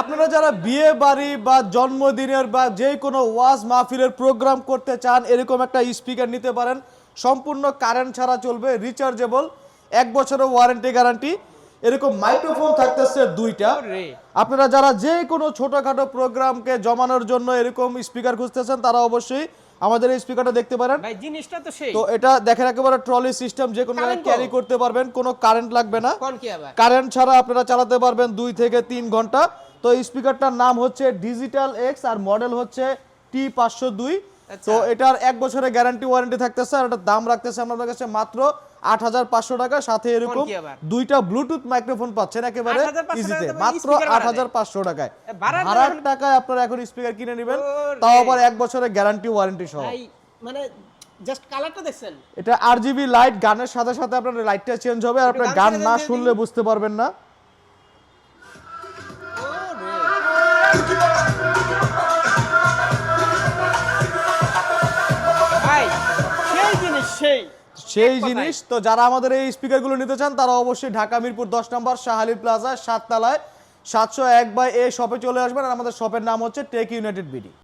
আপনারা যারা বিয়ে বাড়ি বা জন্মদিনের বা যে কোনো ওয়াজ মাহফিলের প্রোগ্রাম করতে চান এরকম একটা স্পিকার নিতে পারেন। সম্পূর্ণ কারেন্ট ছাড়া চলবে রিচার্জেবল এক বছরের ওয়ারেন্টি গ্যারান্টি এরকম মাইক্রোফোন থাকতেছে দুইটা। আপনারা যারা যে কোনো ছোটোখাটো প্রোগ্রামকে জমানোর জন্য এরকম স্পিকার খুঁজতেছেন তারা অবশ্যই আমাদের এই স্পিকারটা দেখতে পারেন। ভাই জিনিসটা তো সেই। তো এটা দেখেন একেবারে ট্রলি সিস্টেম যে কোনো জায়গায় ক্যারি করতে পারবেন কোনো কারেন্ট লাগবে না। কোন কি আবার? কারেন্ট ছাড়া আপনারা চালাতে পারবেন দুই থেকে তিন ঘণ্টা। তো এই স্পিকারটার নাম হচ্ছে ডিজিটাল এক্স আর মডেল হচ্ছে টি পাঁচশো দুই। আচ্ছা। তো এটার এক বছরের গ্যারান্টি ওয়ারেন্টি থাকতেছে আর এটার দাম রাখতেছে আমাদের কাছে মাত্র আট হাজার পাঁচশো টাকা। সাথে এরকম দুইটা ব্লুটুথ মাইক্রোফোন পাচ্ছেন একেবারে ইজিতে মাত্র speaker আট হাজার পাঁচশো টাকায়। ভাড়ার? টাকায় আপনারা এখন স্পিকার কিনে নেবেন। তাও আবার এক বছরের গ্যারান্টি ওয়ারেন্টি সহ। মানে জাস্ট কালারটা দেখছেন? এটা আর জিবি লাইট গানের সাথে সাথে আপনার লাইটটা চেঞ্জ হবে। আর আপনার গান না শুনলে বুঝতে পারবেন না। ভাই সেই জিনিস সেই। সেই জিনিস তো যারা আমাদের এই স্পিকারগুলো নিতে চান তারা অবশ্যই ঢাকা মিরপুর দশ নম্বর শাহালি প্লাজা সাততলায় সাতশো এক বাই এ শপে চলে আসবেন। আর আমাদের শপের নাম হচ্ছে টেক ইউনাইটেড বিডি